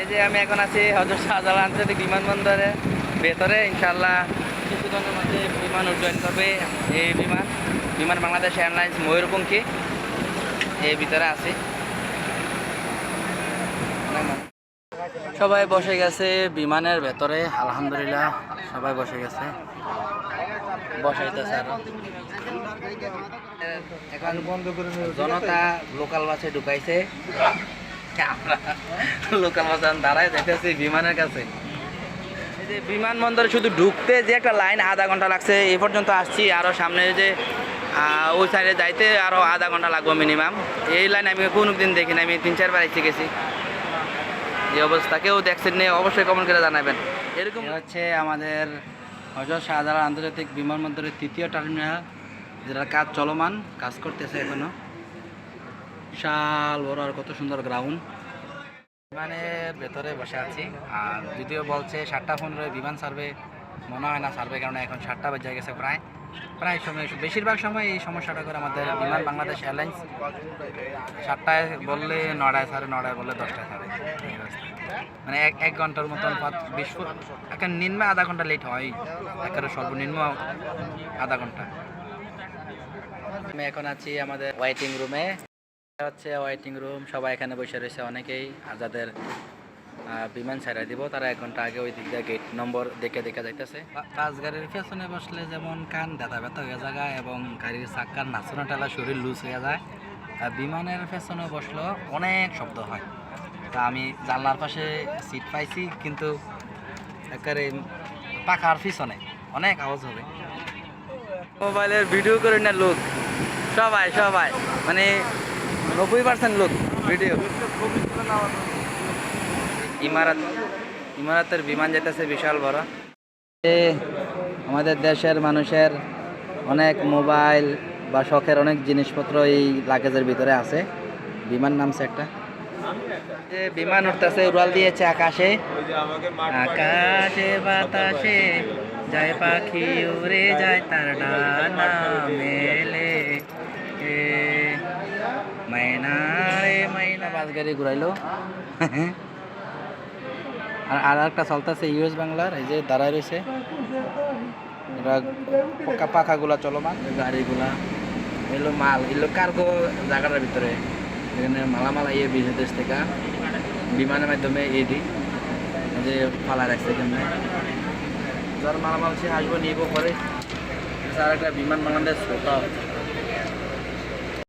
এই যে আমি এখন আছি হজরত শাহজালাল আন্তর্জাতিক বিমানবন্দরে। ভেতরে ইনশাল্লাহ কিছুক্ষণের মধ্যে বিমান উড্ডয়ন করবে এই বিমান। বিমান বাংলাদেশ এয়ারলাইন্স ময়ূরপঙ্খী। এই ভিতরে আছি। সবাই বসে গেছে বিমানের ভেতরে, আলহামদুলিল্লাহ সবাই বসে গেছে। বসাইতেছে আরও। এখন জনতা লোকাল বাসে ঢুকাইছে। আমরা লোকাল বাসে দাঁড়ায় বিমানের কাছে। এই যে বিমানবন্দরে শুধু ঢুকতে যে একটা লাইন আধা ঘণ্টা লাগছে এই পর্যন্ত আসছি। আরও সামনে যে ওই সাইডে যাইতে আরও আধা ঘণ্টা লাগবে মিনিমাম এই লাইন আমি কোনো দিন দেখিনি আমি তিন চারবার এসে গেছি। এই অবস্থা, কেউ দেখছেন নি অবশ্যই কমেন্ট করে জানাবেন। এরকম হচ্ছে আমাদের হজরত শাহজালাল আন্তর্জাতিক বিমানবন্দরের তৃতীয় টার্মিনাল যেটা কাজ চলমান, কাজ করতেছে এখনও। বিশাল বড় আর কত সুন্দর গ্রাউন্ড বিমানের ভেতরে বসে আছি। আর যদিও বলছে সাতটা পনেরো বিমান সার্ভে, মনে হয় না সার্ভে কারণ এখন সাতটা বেজে গেছে প্রায়। প্রায় সময়, বেশিরভাগ সময় এই সমস্যাটা করে আমাদের বিমান বাংলাদেশ এয়ারলাইন্স। সাতটায় বললে নটায় সাড়ে নটায় বললে দশটায় সাড়ে। মানে এক এক ঘণ্টার মতন বিশ একটা নিম্ন আধা ঘণ্টা লেট হয়। একেবারে সর্বনিম্ন আধা ঘণ্টা। আমি এখন আছি আমাদের ওয়েটিং রুমে হচ্ছে ওয়েটিং রুম সবাই এখানে বসে রয়েছে অনেকেই। আর যাদের আহ, বিমান ছাড়া দিব তারা এক ঘণ্টা আগে ওই দিক দিয়ে গেট নম্বর দেখে দেখে যাইতেছে। বাস গাড়ির পেছনে বসলে যেমন কান ব্যথা ব্যথা হয়ে যায় এবং গাড়ির চাক্কার নাচনা টালা শরীর লুজ হয়ে যায় আর বিমানের পেছনে বসলেও অনেক শব্দ হয়। তা আমি জানলার পাশে সিট পাইছি কিন্তু একেবারে পাখার পিছনে অনেক আওয়াজ হবে। মোবাইলের ভিডিও করে না লোক সবাই সবাই। মানে নব্বই পার্সেন্ট লোক ভিডিও। ইমারত, ইমারতের বিমান যেতেছে বিশাল বড়। আমাদের দেশের মানুষের অনেক মোবাইল বা শখের অনেক জিনিসপত্র এই লাগেজের ভিতরে আছে। বিমান নামছে একটা। যে বিমান উঠতেছে উড়াল দিয়েছে আকাশে। আকাশে বাতাসে, যায় পাখি উড়ে যায় তার ডানা বাস গাড়ি ঘুরাইলো। আর আর একটা চলতেছে ইউএস বাংলার, এই যে দাঁড়ায় রয়েছে। পাকা পাখাগুলা চলমান গাড়িগুলা। এগুলো মাল এগুলো কার্গো জায়গাটার ভিতরে। এখানে মালামাল ইয়ে বিদেশ দেশ থেকে। বিমানের মাধ্যমে ইয়ে যে ফালা রাখছে এখানে। যার মালামাল সে আসব নিব পরে। আর একটা বিমান বাংলাদেশ ছোট